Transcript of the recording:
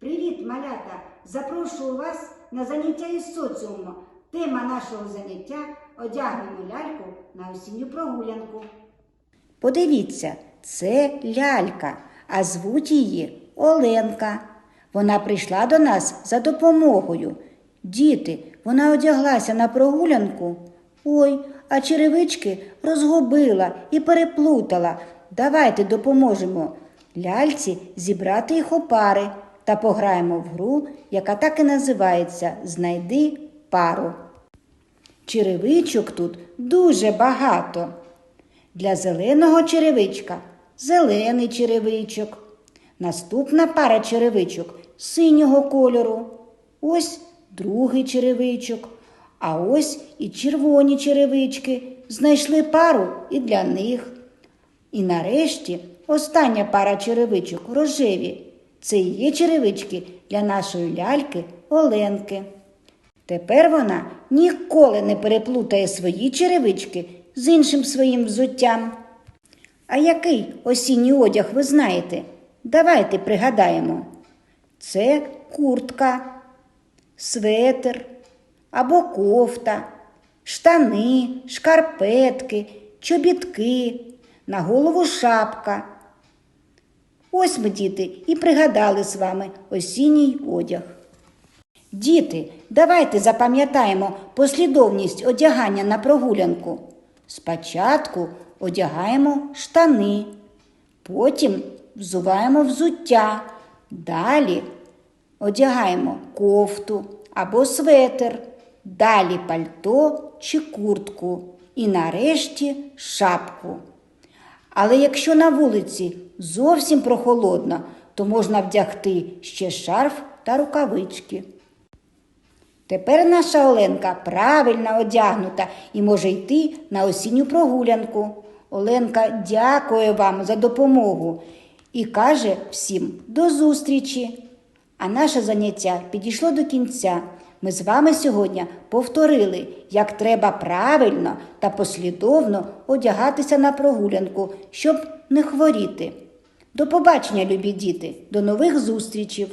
Привіт, малята! Запрошую вас на заняття із соціуму. Тема нашого заняття одягнемо ляльку на осінню прогулянку. Подивіться, це лялька, а звуть її Оленка. Вона прийшла до нас за допомогою. Діти, вона одяглася на прогулянку. Ой, а черевички розгубила і переплутала. Давайте допоможемо ляльці зібрати їх у пари та пограємо в гру, яка так і називається Знайди пару. Черевичок тут дуже багато. Для зеленого черевичка зелений черевичок. Наступна пара черевичок синього кольору. Ось другий черевичок. А ось і червоні черевички. Знайшли пару і для них. І нарешті остання пара черевичок рожеві. Це і є черевички для нашої ляльки Оленки. Тепер вона ніколи не переплутає свої черевички з іншим своїм взуттям. А який осінній одяг ви знаєте? Давайте пригадаємо. Це куртка, светр або кофта, штани, шкарпетки, чобітки, на голову шапка. Ось ми, діти, і пригадали з вами осінній одяг. Діти, давайте запам'ятаємо послідовність одягання на прогулянку. Спочатку одягаємо штани, потім взуваємо взуття, далі одягаємо кофту або светр, далі пальто чи куртку і нарешті шапку. Але якщо на вулиці зовсім прохолодно, то можна вдягти ще шарф та рукавички. Тепер наша Оленка правильно одягнута і може йти на осінню прогулянку. Оленка дякує вам за допомогу і каже всім до зустрічі. А наше заняття підійшло до кінця. Ми з вами сьогодні повторили, як треба правильно та послідовно одягатися на прогулянку, щоб не хворіти. До побачення, любі діти, до нових зустрічей!